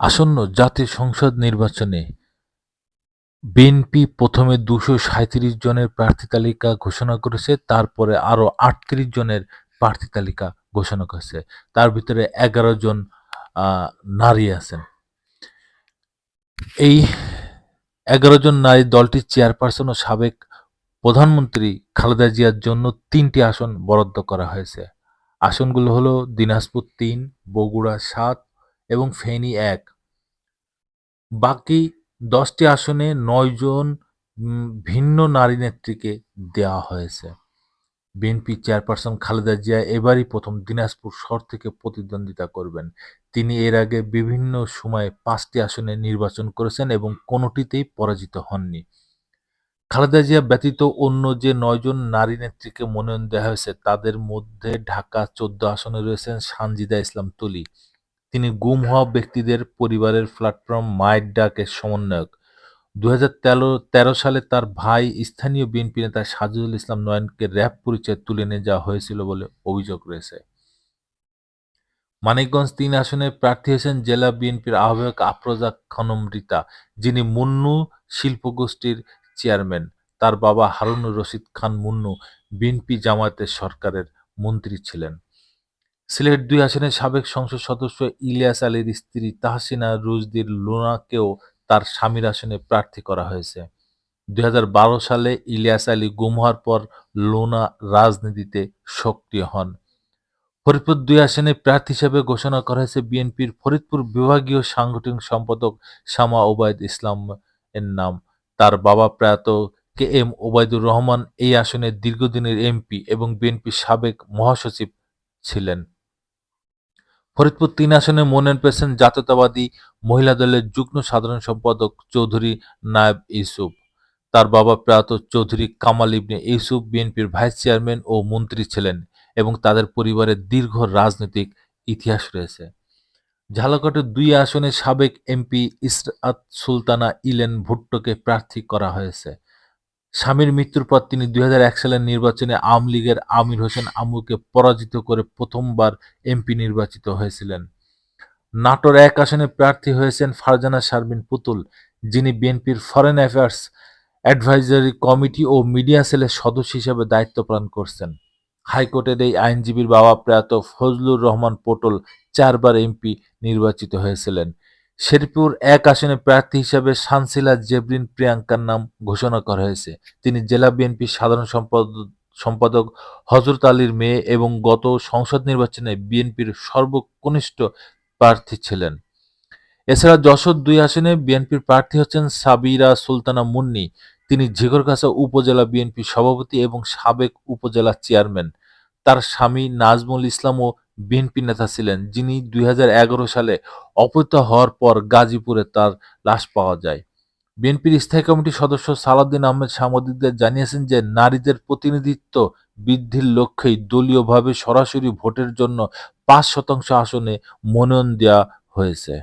আসন্ন জাতীয় সংসদ নির্বাচনে বিএনপি প্রথমে দুশো সাঁইত্রিশ জনের প্রার্থী তালিকা ঘোষণা করেছে, তারপরে আরও আটত্রিশ জনের প্রার্থী তালিকা ঘোষণা করেছে। তার ভিতরে এগারো জন নারী আছেন। এই এগারো জন নারী দলটির চেয়ারপারসন ও সাবেক প্রধানমন্ত্রী খালেদা জিয়ার জন্য তিনটি আসন বরাদ্দ করা হয়েছে। আসনগুলো হলো দিনাজপুর তিন, বগুড়া সাত এবং ফেনী এক। বাকি দশটি আসনে নয় জন ভিন্ন নারী নেত্রীকে দেওয়া হয়েছে। বিএনপি চেয়ারপারসন খালেদা জিয়া এবারই প্রথম দিনাজপুর শহর থেকে প্রতিদ্বন্দ্বিতা করবেন। তিনি এর আগে বিভিন্ন সময়ে পাঁচটি আসনে নির্বাচন করেছেন এবং কোনোটিতেই পরাজিত হননি। খালেদা জিয়া ব্যতীত অন্য যে নয়জন নারী নেত্রীকে মনোনয়ন দেওয়া হয়েছে, তাদের মধ্যে ঢাকা চোদ্দ আসনে রয়েছেন সানজিদা ইসলাম তুলি। তিনি গুম হওয়া ব্যক্তিদের পরিবারের প্ল্যাটফর্ম মায়ের ডাকের সমন্বয়ক। দু তেরো সালে তার ভাই স্থানীয় বিএনপি নেতা সাজুদুল ইসলাম নয়নকে র্যাব পরিচয় তুলে নিয়ে যাওয়া হয়েছিল বলে অভিযোগ রয়েছে। মানিকগঞ্জ তিন আসনে প্রার্থী হয়েছেন জেলা বিএনপির আহ্বায়ক আফরোজা খানম রীতা, যিনি মুন্নু শিল্পগোষ্ঠীর চেয়ারম্যান। তার বাবা হারুনুর রশিদ খান মুন্নু বিএনপি জামায়াতের সরকারের মন্ত্রী ছিলেন। সিলেট দুই আসনের সাবেক সংসদ সদস্য ইলিয়াস আলীর স্ত্রী তাহসিনা রুজদির লোনাকেও তার স্বামীর আসনে প্রার্থী করা হয়েছে। দুই হাজার বারো সালে ইলিয়াস আলী গুম হওয়ার পর লোনা রাজনীতিতে সক্রিয় হন। ফরিদপুর দুই আসনে প্রার্থী হিসেবে ঘোষণা করা হয়েছে বিএনপির ফরিদপুর বিভাগীয় সাংগঠনিক সম্পাদক শামা ওবায়দ ইসলাম এর নাম। তার বাবা প্রয়াত কে এম ওবায়দুর রহমান এই আসনের দীর্ঘদিনের এমপি এবং বিএনপির সাবেক মহাসচিব ছিলেন। ফরিদপুর তিন আসনে মনোনয়ন পেয়েছেন জাতীয়তাবাদী মহিলা দলের যুগ্ম সাধারণ সম্পাদক চৌধুরী নায়েব ইউসুফ। তার বাবা প্রয়াত চৌধুরী কামাল ইবনে ইউসুফ বিএনপির ভাইস চেয়ারম্যান ও মন্ত্রী ছিলেন এবং তাদের পরিবারের দীর্ঘ রাজনৈতিক ইতিহাস রয়েছে। ঝালকাঠের দুই আসনে সাবেক এমপি ইসরাত সুলতানা ইলেন ভুট্টোকে প্রার্থী করা হয়েছে। স্বামীর মৃত্যুর পর তিনি দুই সালের নির্বাচনে আওয়ামী লীগের আমির হোসেন আমুকে পরাজিত করে প্রথমবার এমপি নির্বাচিত হয়েছিলেন। নাটোর এক আসনে প্রার্থী হয়েছেন ফারজানা শারমিন পুতুল, যিনি বিএনপির ফরেন অ্যাফেয়ার্স অ্যাডভাইজারি কমিটি ও মিডিয়া সেলের সদস্য হিসেবে দায়িত্ব পালন করছেন। হাইকোর্টের এই আইনজীবীর বাবা প্রয়াত ফজলুর রহমান পটল চারবার এমপি নির্বাচিত হয়েছিলেন। শেরপুর এক আসনে প্রার্থী হিসেবে শানসিলা জেবরিন প্রিয়াঙ্কার নাম ঘোষণা করা হয়েছে। তিনি জেলা বিএনপির সাধারণ সম্পাদক সম্পাদক হজরত আলীর মেয়ে এবং গত সংসদ নির্বাচনে বিএনপির সর্বকনিষ্ঠ প্রার্থী ছিলেন। এছাড়া যশোর দুই আসনে বিএনপির প্রার্থী হচ্ছেন সাবিরা সুলতানা মুন্নি। তিনি ঝিকরগাছা উপজেলা বিএনপি সভাপতি এবং সাবেক উপজেলা চেয়ারম্যান। তার স্বামী নাজমুল ইসলামও বিএনপি নেতা ছিলেন, যিনি দুই হাজার এগারো সালে অপহৃত হওয়ার পর গাজীপুরে তার লাশ পাওয়া যায়। বিএনপির স্থায়ী কমিটির সদস্য সালাউদ্দিন আহমেদ সাংবাদিকদের জানিয়েছেন যে, নারীদের প্রতিনিধিত্ব বৃদ্ধির লক্ষ্যেই দলীয়ভাবে সরাসরি ভোটের জন্য পাঁচ শতাংশ আসনে মনোনয়ন দেওয়া হয়েছে।